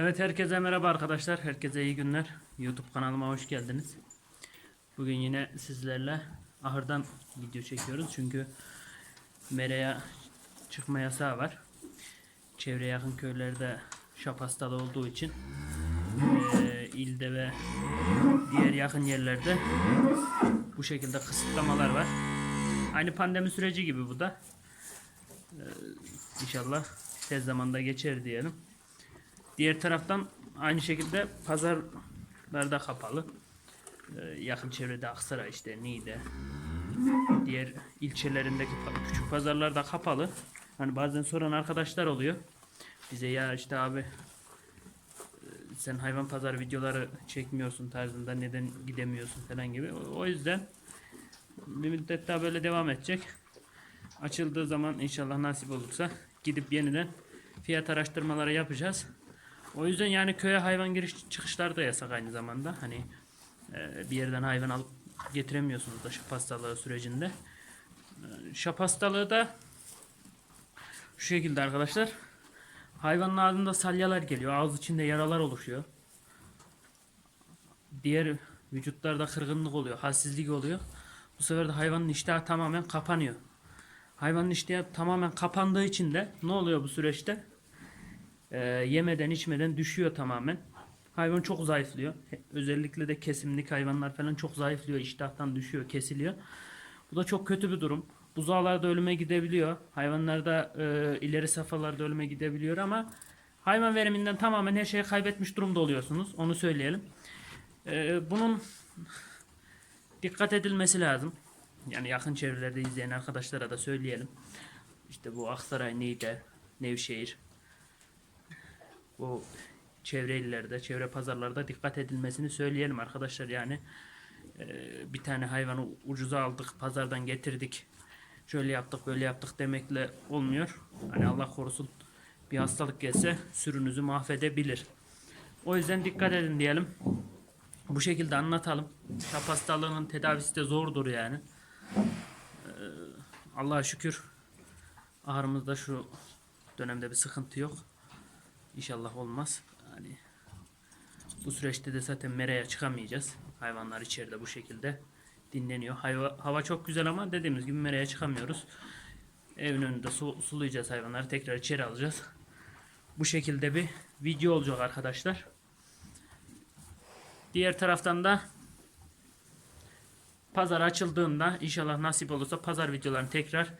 Evet herkese merhaba arkadaşlar. Herkese iyi günler. YouTube kanalıma hoş geldiniz. Bugün yine sizlerle ahırdan video çekiyoruz. Çünkü meraya çıkma yasağı var. Çevre yakın köylerde şap olduğu için eee, ilde ve diğer yakın yerlerde bu şekilde kısıtlamalar var. Aynı pandemi süreci gibi bu da. Eee, İnşallah tez zamanda geçer diyelim. Diğer taraftan aynı şekilde pazarlar da kapalı. Ee, yakın çevrede Aksaray işte Niğde. Diğer ilçelerindeki küçük pazarlar da kapalı. Hani bazen soran arkadaşlar oluyor. Bize ya işte abi e, sen hayvan pazar videoları çekmiyorsun tarzında neden gidemiyorsun falan gibi. O yüzden bir müddet daha böyle devam edecek. Açıldığı zaman inşallah nasip olursa gidip yeniden fiyat araştırmaları yapacağız. O yüzden yani köye hayvan giriş çıkışları da yasak aynı zamanda. Hani e, bir yerden hayvan alıp getiremiyorsunuz da şap hastalığı sürecinde. E, şap hastalığı da şu şekilde arkadaşlar. Hayvanın ağzında salyalar geliyor. Ağız içinde yaralar oluşuyor. Diğer vücutlarda kırgınlık oluyor. Halsizlik oluyor. Bu sefer de hayvanın iştahı tamamen kapanıyor. Hayvanın iştahı tamamen kapandığı için de ne oluyor bu süreçte? Ee, yemeden içmeden düşüyor tamamen. Hayvan çok zayıflıyor. Özellikle de kesimlik hayvanlar falan çok zayıflıyor. iştahtan düşüyor, kesiliyor. Bu da çok kötü bir durum. Buzağlarda ölüme gidebiliyor. Hayvanlarda e, ileri safhalarda ölüme gidebiliyor ama hayvan veriminden tamamen her şeyi kaybetmiş durumda oluyorsunuz. Onu söyleyelim. Ee, bunun dikkat edilmesi lazım. Yani yakın çevrelerde izleyen arkadaşlara da söyleyelim. İşte bu Aksaray, Niğde, Nevşehir, bu çevre illerde, çevre pazarlarda dikkat edilmesini söyleyelim arkadaşlar. Yani e, bir tane hayvanı ucuza aldık, pazardan getirdik. Şöyle yaptık, böyle yaptık demekle olmuyor. Hani Allah korusun bir hastalık gelse sürünüzü mahvedebilir. O yüzden dikkat edin diyelim. Bu şekilde anlatalım. Şap hastalığının tedavisi de zordur yani. Ee, Allah'a şükür ahırımızda şu dönemde bir sıkıntı yok. İnşallah olmaz. Hani bu süreçte de zaten meraya çıkamayacağız. Hayvanlar içeride bu şekilde dinleniyor. Hayva, hava çok güzel ama dediğimiz gibi meraya çıkamıyoruz. Evin önünde su, sulayacağız hayvanları. Tekrar içeri alacağız. Bu şekilde bir video olacak arkadaşlar. Diğer taraftan da pazar açıldığında inşallah nasip olursa pazar videolarını tekrar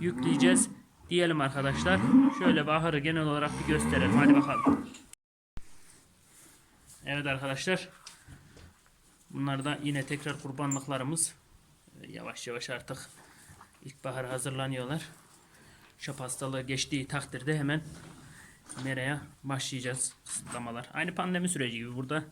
yükleyeceğiz diyelim arkadaşlar. Şöyle baharı genel olarak bir gösterelim. Hadi bakalım. Evet arkadaşlar. Bunlar da yine tekrar kurbanlıklarımız. Ee, Yavaş yavaş artık ilkbahara hazırlanıyorlar. Şap hastalığı geçtiği takdirde hemen meraya başlayacağız kısıtlamalar. Aynı pandemi süreci gibi burada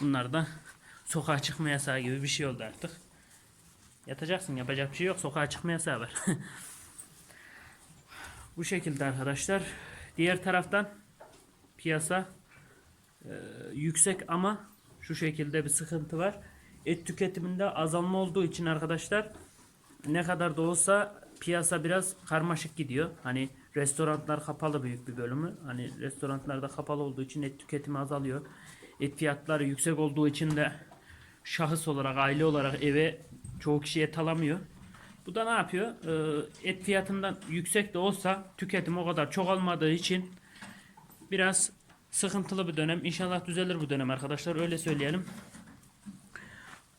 bunlar da sokağa çıkma yasağı gibi bir şey oldu artık. Yatacaksın yapacak bir şey yok sokağa çıkma yasağı var. Bu şekilde arkadaşlar. Diğer taraftan piyasa e, yüksek ama şu şekilde bir sıkıntı var. Et tüketiminde azalma olduğu için arkadaşlar ne kadar da olsa piyasa biraz karmaşık gidiyor. Hani restoranlar kapalı büyük bir bölümü. Hani restoranlarda kapalı olduğu için et tüketimi azalıyor. Et fiyatları yüksek olduğu için de şahıs olarak, aile olarak eve çoğu kişi et alamıyor. Bu da ne yapıyor? Ee, et fiyatından yüksek de olsa tüketim o kadar çok olmadığı için biraz sıkıntılı bir dönem. İnşallah düzelir bu dönem arkadaşlar. Öyle söyleyelim.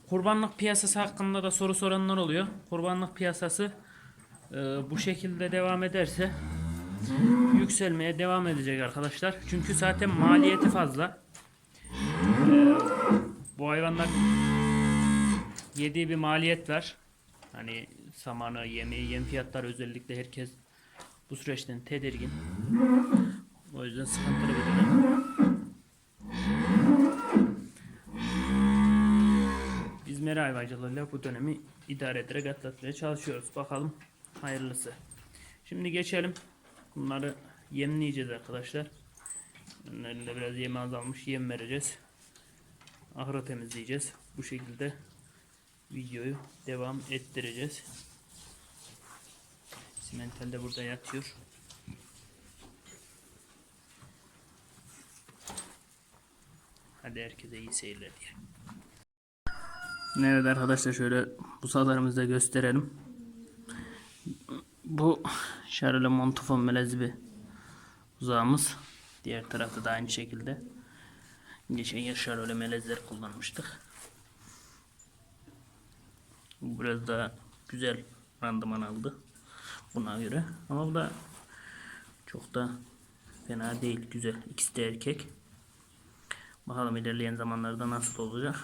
Kurbanlık piyasası hakkında da soru soranlar oluyor. Kurbanlık piyasası e, bu şekilde devam ederse yükselmeye devam edecek arkadaşlar. Çünkü zaten maliyeti fazla. E, bu hayvanlar yediği bir maliyet var. Hani samanı, yemeği, yem fiyatları özellikle herkes bu süreçten tedirgin. O yüzden sıkıntılı bir dönem. Biz mera hayvancılığıyla bu dönemi idare ederek atlatmaya çalışıyoruz. Bakalım hayırlısı. Şimdi geçelim. Bunları yemleyeceğiz arkadaşlar. Önlerinde biraz yem azalmış. Yem vereceğiz. Ahırı temizleyeceğiz. Bu şekilde videoyu devam ettireceğiz. Simental de burada yatıyor. Hadi herkese iyi seyirler diye. Evet arkadaşlar şöyle buzağlarımızı da gösterelim. Bu Charole Montafon melezi bir buzağımız. Diğer tarafta da aynı şekilde. Geçen yıl Charole melezleri kullanmıştık. Bu biraz daha güzel randıman aldı. Buna göre. Ama bu da çok da fena değil. Güzel. İkisi de erkek. Bakalım ilerleyen zamanlarda nasıl olacak.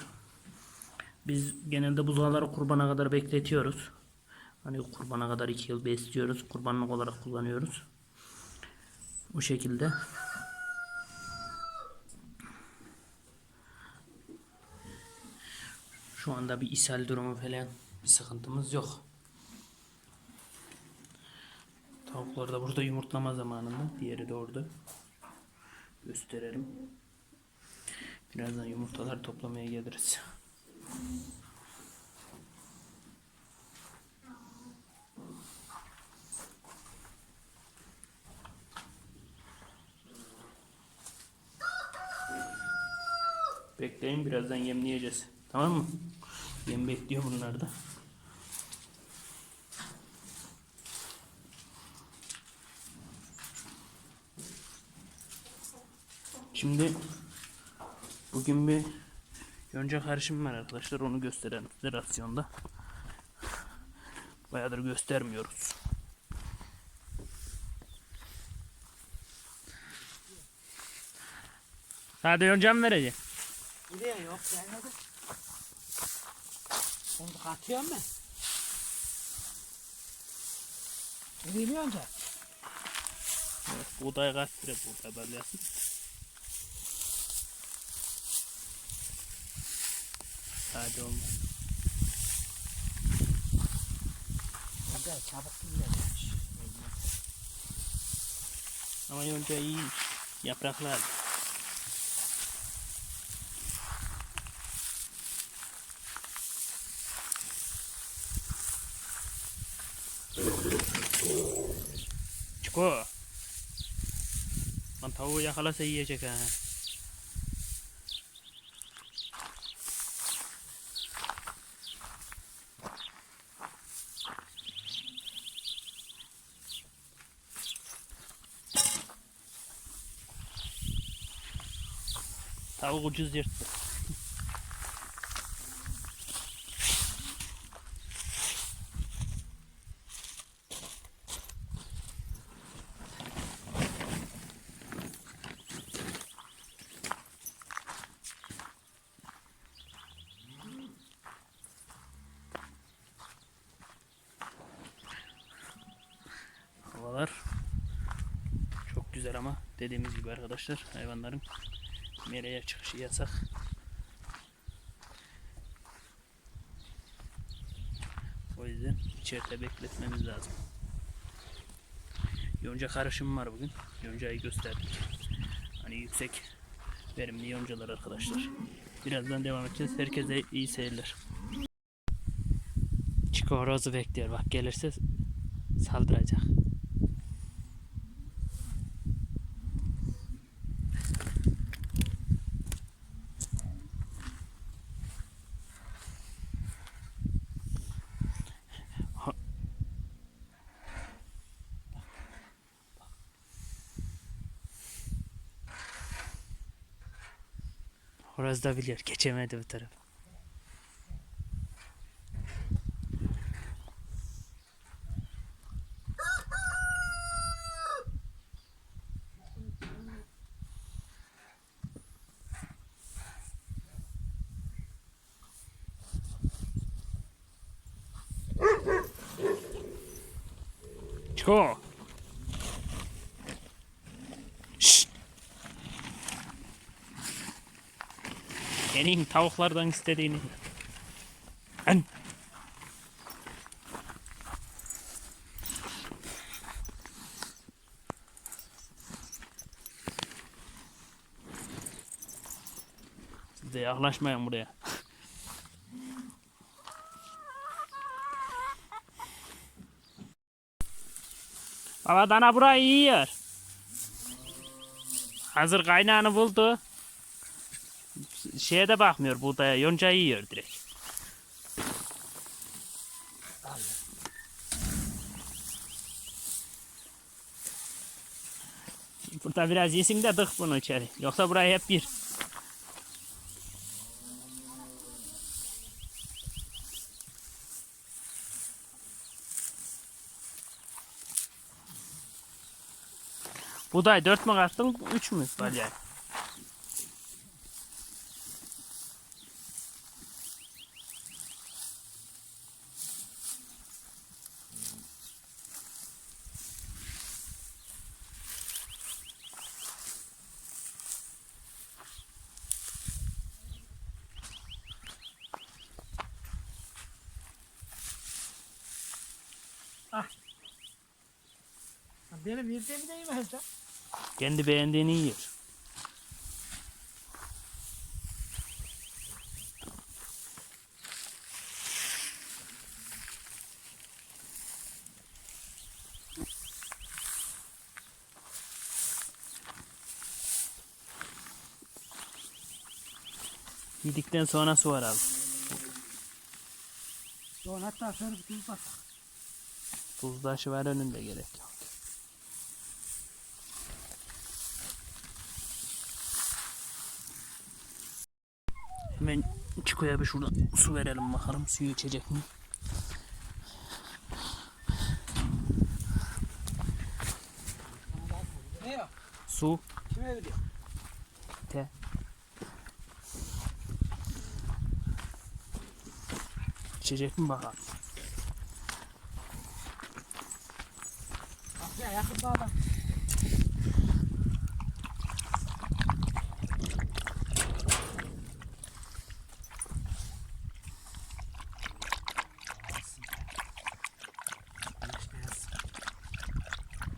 Biz genelde buzağları kurbana kadar bekletiyoruz. Hani kurbana kadar 2 yıl besliyoruz. Kurbanlık olarak kullanıyoruz. Bu şekilde. Şu anda bir ishal durumu falan bir sıkıntımız yok. Tavuklar da burada yumurtlama zamanında. Diğeri de orada. Gösterelim. Birazdan yumurtalar toplamaya geliriz. Bekleyin birazdan yemleyeceğiz. Tamam mı? Yem bekliyor bunlar da. Şimdi bugün bir yonca karışım var arkadaşlar. Onu gösterelim size rasyonda. Bayağıdır göstermiyoruz. Hadi yonca mı vereceksin? Buraya yok gelmedi. Onu katıyorum ben. Ne bilmiyorsun sen? Buğday kaç lira buğday balyası? Hadi olmaz. Hadi çabuk dinlenmiş. Ama yonca iyiymiş. Yapraklar. هو يا خلاص هي شكا تعوق جزيرتك ama dediğimiz gibi arkadaşlar hayvanların Mereye çıkışı yasak. O yüzden içeride bekletmemiz lazım. Yonca karışımı var bugün. Yoncayı gösterdik. Hani yüksek verimli yoncalar arkadaşlar. Birazdan devam edeceğiz. Herkese iyi seyirler. Çiko horozu bekliyor. Bak gelirse saldıracak. Horoz da biliyor. Geçemedi bu taraf. Çiko. Şşt. Senin tavuklardan istediğini. An. Siz de yaklaşmayın buraya. Baba dana burayı yiyor. Hazır kaynağını buldu. Şeye de bakmıyor buğdaya. Yoncayı yiyor direkt. Burada biraz yesin de dık bunu içeri. Yoksa burayı hep bir. Buğday 4 mü kattın 3 mü var yani? Benim yediğimi de yemez lan. Kendi beğendiğini yiyor. Yedikten sonra su var abi. Sonra hatta şöyle bir tuz bak. Tuzdaşı var önünde gerek yok. Hemen Çiko'ya bir şurada su verelim bakalım suyu içecek mi? Ne? Su. Kime veriyor? Te. İçecek mi bakalım? Ya yakın.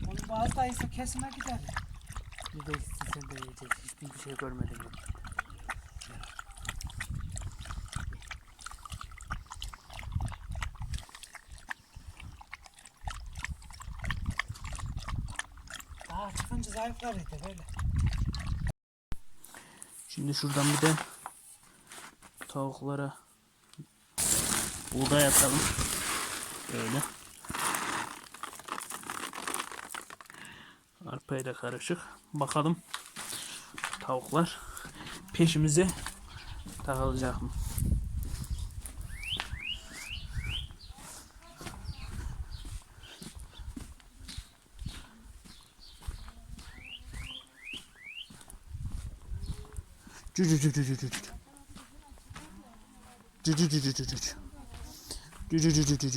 Onun bazı dayısı kesime gider. Bir de sen de yiyeceğiz. Hiçbir şey görmedim. Daha çıkınca zayıflar idi böyle. Şimdi şuradan bir de tavuklara buğday atalım. Böyle. Arpayla karışık. Bakalım tavuklar peşimize takılacak mı? Cü cü cü cü cü cü cü. Cü cü cü cü cü cü cü. Cü cü cü cü cü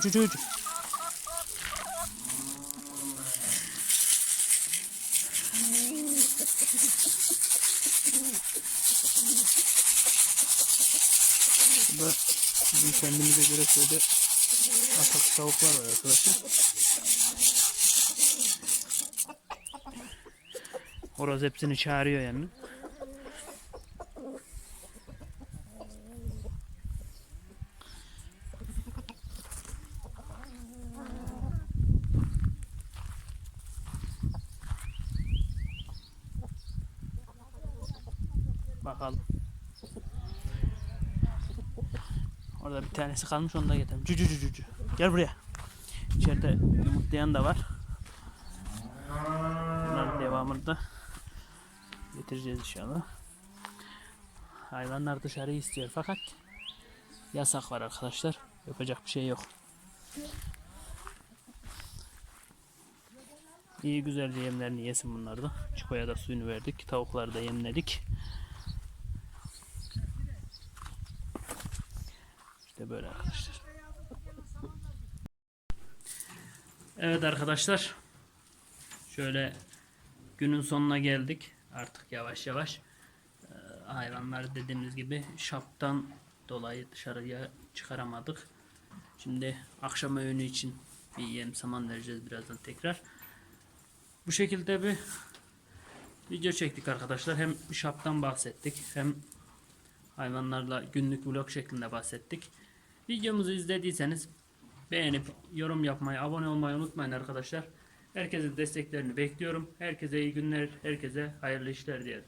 cü cü cü. Burada bizim kendimize göre şöyle atak tavuklar var arkadaşlar. Horoz hepsini çağırıyor yani. Bakalım. Orada bir tanesi kalmış onu da getirdim. Cü cü cü cü cü. Gel buraya. İçeride yumurtlayan da var. Bunların devamını da getireceğiz inşallah. Hayvanlar dışarı istiyor fakat yasak var arkadaşlar. Yapacak bir şey yok. İyi güzelce yemlerini yesin bunlar da. Çikoya da suyunu verdik. Tavukları da yemledik. İşte böyle arkadaşlar. Evet arkadaşlar. Şöyle günün sonuna geldik. Artık yavaş yavaş. Ee, hayvanlar dediğimiz gibi şaptan dolayı dışarıya çıkaramadık. Şimdi akşam öğünü için bir yem saman vereceğiz birazdan tekrar. Bu şekilde bir video çektik arkadaşlar. Hem şaptan bahsettik hem hayvanlarla günlük vlog şeklinde bahsettik. Videomuzu izlediyseniz beğenip yorum yapmayı, abone olmayı unutmayın arkadaşlar. Herkesin desteklerini bekliyorum. Herkese iyi günler, herkese hayırlı işler dilerim.